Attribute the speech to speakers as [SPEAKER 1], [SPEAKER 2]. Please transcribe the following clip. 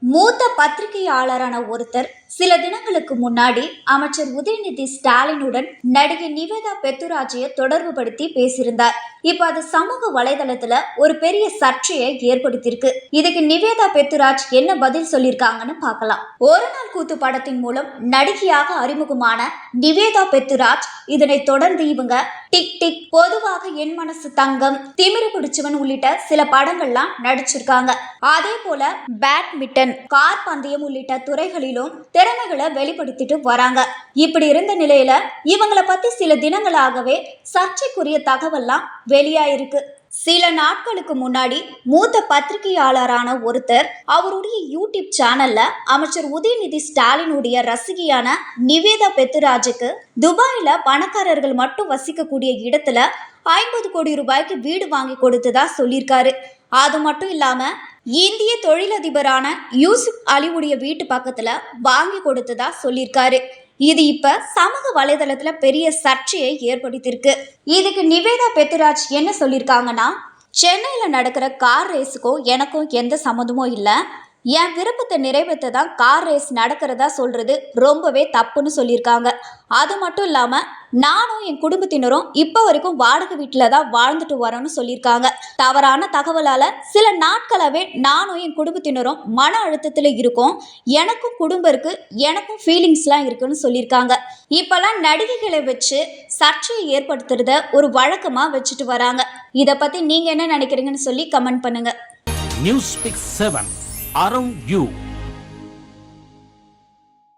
[SPEAKER 1] மூத்த பத்திரிகையாளரான ஒருத்தர் சில தினங்களுக்கு முன்னாடி அமைச்சர் உதயநிதி ஸ்டாலினுடன் நடிகை நிவேதா பெத்துராஜைய தொடர்பு படுத்தி பேசியிருந்தார். இப்ப அது சமூக வலைதளத்துல ஒரு பெரிய சர்ச்சையை ஏற்படுத்தியிருக்கு. இதுக்கு நிவேதா பெத்துராஜ் என்ன பதில் சொல்லியிருக்காங்கன்னு பார்க்கலாம். ஒரு நாள் கூத்து படத்தின் மூலம் நடிகையாக அறிமுகமான நிவேதா பெத்துராஜ் இதனை தொடர்ந்து இவங்க டிக் டிக் பொதுவாக என் மனசு தங்கம் திமிரு பிடிச்சவன் உள்ளிட்ட சில படங்கள்லாம் நடிச்சிருக்காங்க. அதே போல பேட்மிண்டன் கார் பந்தயம் உள்ளிட்ட துறைகளிலும் திறமைகளை வெளிப்படுத்திட்டு வராங்க. இப்படி இருந்த நிலையில இவங்களை பத்தி சில தினங்களாகவே சர்ச்சைக்குரிய தகவல்லாம் வெளியாயிருக்கு. சில நாட்களுக்கு முன்னாடி மூத்த பத்திரிகையாளரான ஒருத்தர் அவருடைய யூடியூப் சேனல்ல அமைச்சர் உதயநிதி ஸ்டாலினுடைய ரசிகையான நிவேதா பெத்துராஜுக்கு துபாயில பணக்காரர்கள் மட்டும் வசிக்கக்கூடிய இடத்துல ஐம்பது கோடி ரூபாய்க்கு வீடு வாங்கி கொடுத்ததா சொல்லியிருக்காரு. அது மட்டும் இல்லாம இந்திய தொழிலதிபரான யூசுப் அலிவுடைய வீட்டு பக்கத்துல வாங்கி கொடுத்ததா சொல்லியிருக்காரு. இது இப்ப சமூக வலைதளத்துல பெரிய சர்ச்சையை ஏற்படுத்தியிருக்கு. இதுக்கு நிவேதா பெத்துராஜ் என்ன சொல்லியிருக்காங்கன்னா சென்னையில நடக்கிற கார் ரேஸுக்கும் எனக்கும் எந்த சம்மந்தமும் இல்லை. என் விருப்பத்தை நிறைவேற்ற தான் கார் ரேஸ் நடக்கிறதா சொல்றது ரொம்பவே தப்புன்னு சொல்லியிருக்காங்க. அது மட்டும் இல்லாம நானும் என் குடும்பத்தினரும் இப்போ வரைக்கும் வாடகை வீட்டில் தான் வாழ்ந்துட்டு வரோன்னு சொல்லியிருக்காங்க. தவறான தகவலால் சில நாட்களாகவே நானும் என் குடும்பத்தினரும் மன அழுத்தத்தில் இருக்கோம். எனக்கும் குடும்பம் இருக்கு எனக்கும் ஃபீலிங்ஸ்லாம் இருக்குன்னு சொல்லியிருக்காங்க. இப்போல்லாம் நடிகைகளை வச்சு சர்ச்சையை ஏற்படுத்துறத ஒரு வழக்கமாக வச்சுட்டு வராங்க. இதை பற்றி நீங்கள் என்ன நினைக்கிறீங்கன்னு சொல்லி கமெண்ட் பண்ணுங்கள்
[SPEAKER 2] news picks seven around you